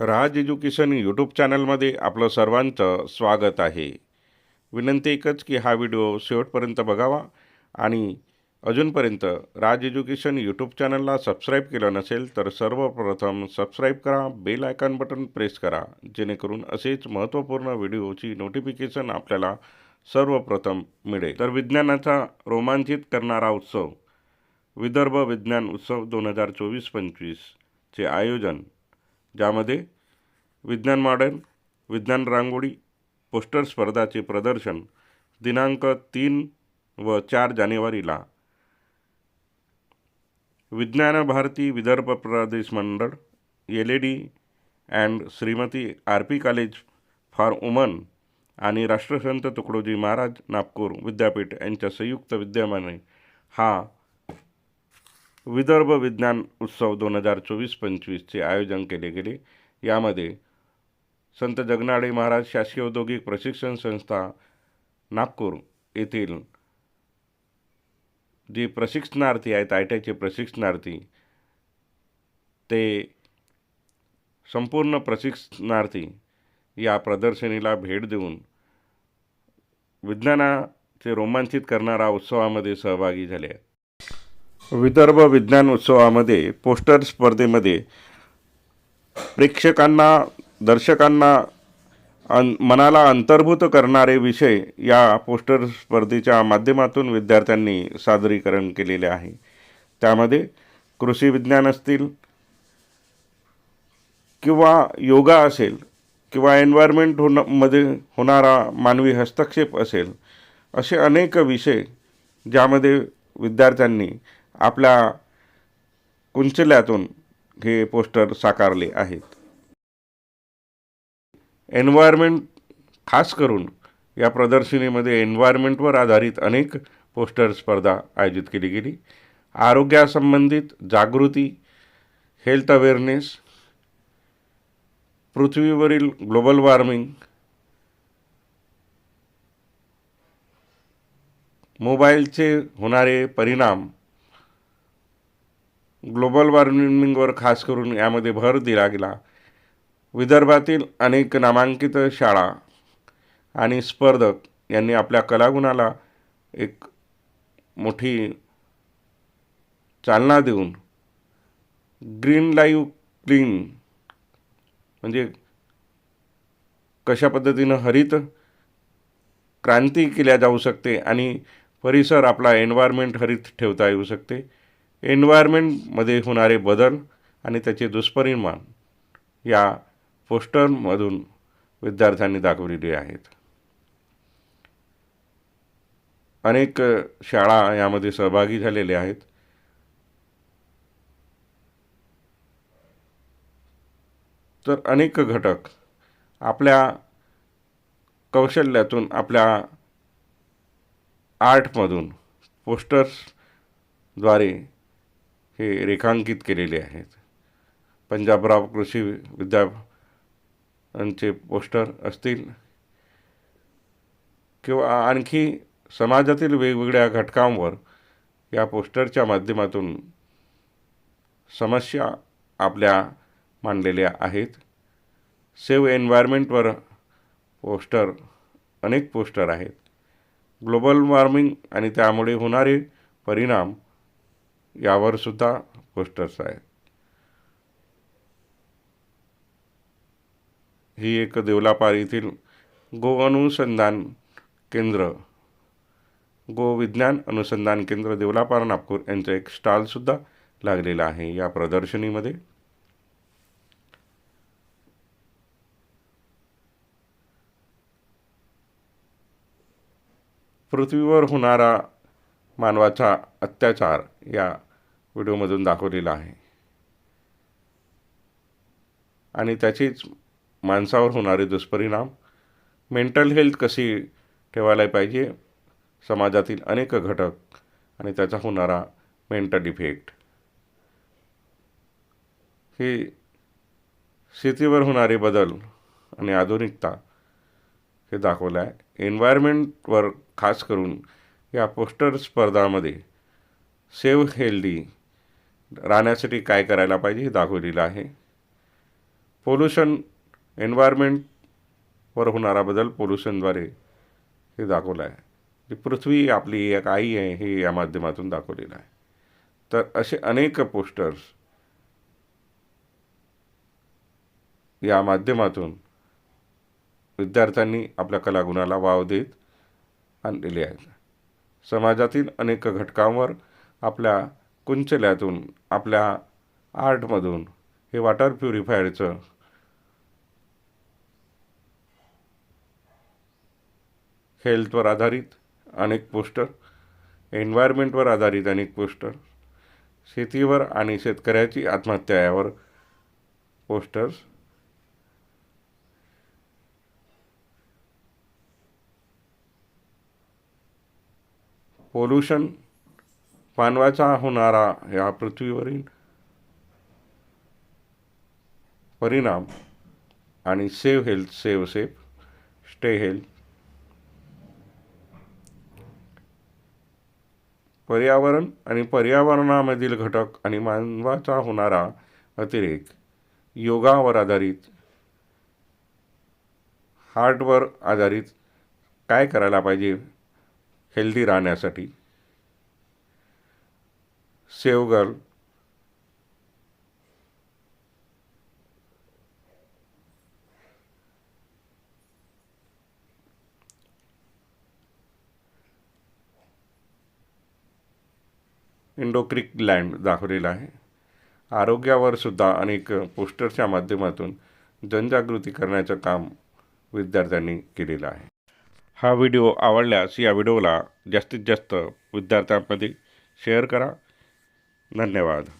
राज education YouTube चॅनलमध्ये आपलं सर्वांचं स्वागत आहे. विनंती एकच की हा व्हिडिओ शेवटपर्यंत बघावा आणि अजूनपर्यंत राज एज्युकेशन यूट्यूब चॅनलला सबस्क्राईब केलं नसेल तर सर्वप्रथम सबस्क्राईब करा बेल आयकॉन बटन प्रेस करा जेणेकरून असेच महत्त्वपूर्ण व्हिडिओची नोटिफिकेशन आपल्याला सर्वप्रथम मिळेल. तर विज्ञानाचा रोमांचित करणारा उत्सव विदर्भ विज्ञान उत्सव दोन हजार चोवीस पंचवीसचे आयोजन ज्यामध्ये विज्ञान मॉडेल विज्ञान रांगोळी पोस्टर स्पर्धाचे प्रदर्शन दिनांक तीन व चार जानेवारीला. विज्ञान Bharati Vidarbha Pradesh Mandal L A D and Shrimati R P college for women आणि राष्ट्रसंत तुकडोजी महाराज नागपूर विद्यापीठ यांच्या संयुक्त विद्यमाने हा विदर्भ विज्ञान उत्सव दोन हजार चोवीस पंचवीसचे आयोजन केले गेले. यामध्ये संत जगनाडे महाराज शासकीय औद्योगिक प्रशिक्षण संस्था नागपूर येथील जे प्रशिक्षणार्थी आहेत आय टी आयचे प्रशिक्षणार्थी ते संपूर्ण प्रशिक्षणार्थी या प्रदर्शनीला भेट देऊन विज्ञानाचे रोमांचित करणारा उत्सवामध्ये सहभागी झाले आहेत. विदर्भ विज्ञान उत्सवामध्ये पोस्टर स्पर्धेमध्ये प्रेक्षकांना दर्शकांना अन मनाला अंतर्भूत करणारे विषय या पोस्टर स्पर्धेच्या माध्यमातून विद्यार्थ्यांनी सादरीकरण केलेले आहे. त्यामध्ये कृषी विज्ञान असतील किंवा योगा असेल किंवा एन्व्हायरमेंट होणं मध्ये होणारा मानवी हस्तक्षेप असेल असे अनेक विषय ज्यामध्ये विद्यार्थ्यांनी आपल्या कुंचल्यातून हे पोस्टर साकारले आहेत. एन्व्हायरमेंट खास करून या प्रदर्शनीमध्ये एन्व्हायरमेंटवर आधारित अनेक पोस्टर स्पर्धा आयोजित केली गेली. आरोग्यासंबंधित जागृती हेल्थ अवेअरनेस पृथ्वीवरील ग्लोबल वॉर्मिंग मोबाईलचे होणारे परिणाम ग्लोबल वॉर्मिंगवर खास करून यामध्ये भर दिला गेला. विदर्भातील अनेक नामांकित शाळा आणि स्पर्धक यांनी आपल्या कलागुणाला एक मोठी चालना देऊन ग्रीन लाईव्ह क्लीन म्हणजे कशा पद्धतीनं हरित क्रांती केल्या जाऊ शकते आणि परिसर आपला एन्व्हायरमेंट हरित ठेवता येऊ शकते. एन्व्हायरमेंटमध्ये होणारे बदल आणि त्याचे दुष्परिणाम या पोस्टरमधून विद्यार्थ्यांनी दाखवलेले आहेत. अनेक शाळा यामध्ये सहभागी झालेल्या आहेत. तर अनेक घटक आपल्या कौशल्यातून आपल्या आर्टमधून पोस्टर्सद्वारे हे रेखांकित केलेले आहेत. पंजाबराव कृषी विद्यापीठांचे पोस्टर असतील किंवा आणखी समाजातील वेगवेगळ्या घटकांवर या पोस्टरच्या माध्यमातून समस्या आपल्या मांडलेल्या आहेत. सेव्ह एन्व्हायरमेंटवर पोस्टर अनेक पोस्टर आहेत. ग्लोबल वॉर्मिंग आणि त्यामुळे होणारे परिणाम यावर सुद्धा पोस्टर्स आहेत ही एक देवलापार येथील गो अनुसंधान केंद्र गो विज्ञान अनुसंधान केंद्र देवलापार नागपूर यांचं एक स्टॉलसुद्धा लागलेला आहे या प्रदर्शनीमध्ये. पृथ्वीवर होणारा मानवाचा अत्याचार या व्हिडिओमधून दाखवलेला आहे. आणि त्याचीच माणसावर होणारे दुष्परिणाम मेंटल हेल्थ कशी ठेवायला पाहिजे समाजातील अनेक घटक आणि त्याचा होणारा मेंटल इफेक्ट हे शेतीवर होणारे बदल आणि आधुनिकता हे दाखवलं आहे एन्व्हायरमेंटवर खास करून या पोस्टर स्पर्धामध्ये सेव्ह हेल्दी राहण्यासाठी काय करायला पाहिजे हे दाखवलेलं आहे. पोल्युशन एन्व्हायरमेंटवर होणारा बदल पोल्युशनद्वारे हे दाखवलं आहे. जी पृथ्वी आपली एक आई आहे हे या माध्यमातून दाखवलेलं आहे. तर असे अनेक पोस्टर्स या माध्यमातून विद्यार्थ्यांनी आपल्या कलागुणाला वाव देत आणलेले आहेत. समाजातील अनेक घटकांवर आपल्या कुंचल्यातून आपल्या आर्टमधून हे वॉटर प्युरिफायरचं हेल्थवर आधारित अनेक पोस्टर एन्व्हायरमेंटवर आधारित अनेक पोस्टर शेतीवर आणि शेतकऱ्याची आत्महत्या यावर पोस्टर्स पोल्युशन मानवाचा होणारा या पृथ्वीवरील परिणाम आणि save health save safe stay health पर्यावरण आणि पर्यावरणामधील घटक आणि मानवाचा होणारा अतिरेक योगावर आधारित हार्टवर आधारित काय करायला पाहिजे हेल्दी राहण्यासाठी? सेव इंडोक्रिक लँड दाखवलेला आहे. आरोग्यावर सुद्धा अनेक पोस्टरच्या माध्यमातून जनजागृती करण्याचं काम विद्यार्थ्यांनी केलेलं आहे. हा व्हिडिओ आवडल्यास या व्हिडिओला जास्तीत जास्त विद्यार्थ्यांमध्ये शेअर करा. धन्यवाद.